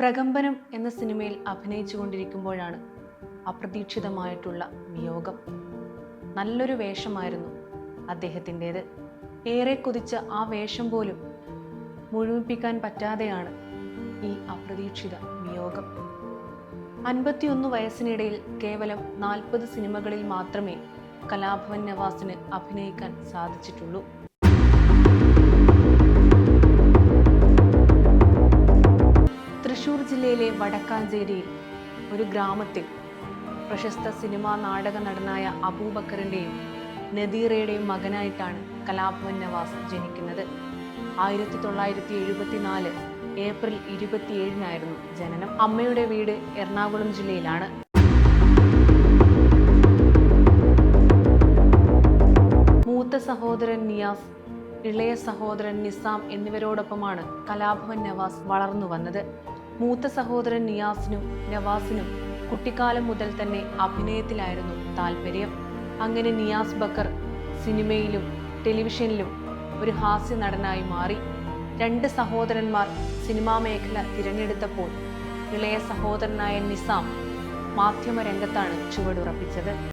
പ്രകമ്പനം എന്ന സിനിമയിൽ അഭിനയിച്ചു കൊണ്ടിരിക്കുമ്പോഴാണ് അപ്രതീക്ഷിതമായിട്ടുള്ള വിയോഗം. നല്ലൊരു വേഷമായിരുന്നു അദ്ദേഹത്തിന്റേത്. ഏറെ കൊതിച്ച ആ വേഷം പോലും മുഴുമിപ്പിക്കാൻ പറ്റാതെയാണ് ഈ അപ്രതീക്ഷിത വിയോഗം. അൻപത്തിയൊന്ന് വയസ്സിനിടയിൽ കേവലം നാൽപ്പത് സിനിമകളിൽ മാത്രമേ കലാഭവൻ നവാസിന് അഭിനയിക്കാൻ സാധിച്ചിട്ടുള്ളൂ. തൃശൂർ ജില്ലയിലെ വടക്കാഞ്ചേരിയിൽ ഒരു ഗ്രാമത്തിൽ പ്രശസ്ത സിനിമാ നാടക നടനായ അബൂബക്കറിന്റെയും നദീറയുടെയും മകനായിട്ടാണ് കലാഭവൻ നവാസ് ജനിക്കുന്നത്. ആയിരത്തി തൊള്ളായിരത്തി എഴുപത്തിനാല് ഏപ്രിൽ ഇരുപത്തിയേഴിനായിരുന്നു ജനനം. അമ്മയുടെ വീട് എറണാകുളം ജില്ലയിലാണ്. മൂത്ത സഹോദരൻ നിയാസ് ഇളയ സഹോദരൻ നിസാം എന്നിവരോടൊപ്പമാണ് കലാഭവൻ നവാസ് വളർന്നു വന്നത്. മൂത്ത സഹോദരൻ നിയാസിനും നവാസിനും കുട്ടിക്കാലം മുതൽ തന്നെ അഭിനയത്തിലായിരുന്നു താല്പര്യം. അങ്ങനെ നിയാസ് ബക്കർ സിനിമയിലും ടെലിവിഷനിലും ഒരു ഹാസ്യ നടനായി മാറി. രണ്ട് സഹോദരന്മാർ സിനിമാ മേഖല തിരഞ്ഞെടുത്തപ്പോൾ ഇളയ സഹോദരനായ നിസാം മാധ്യമരംഗത്താണ് ചുവടുറപ്പിച്ചത്.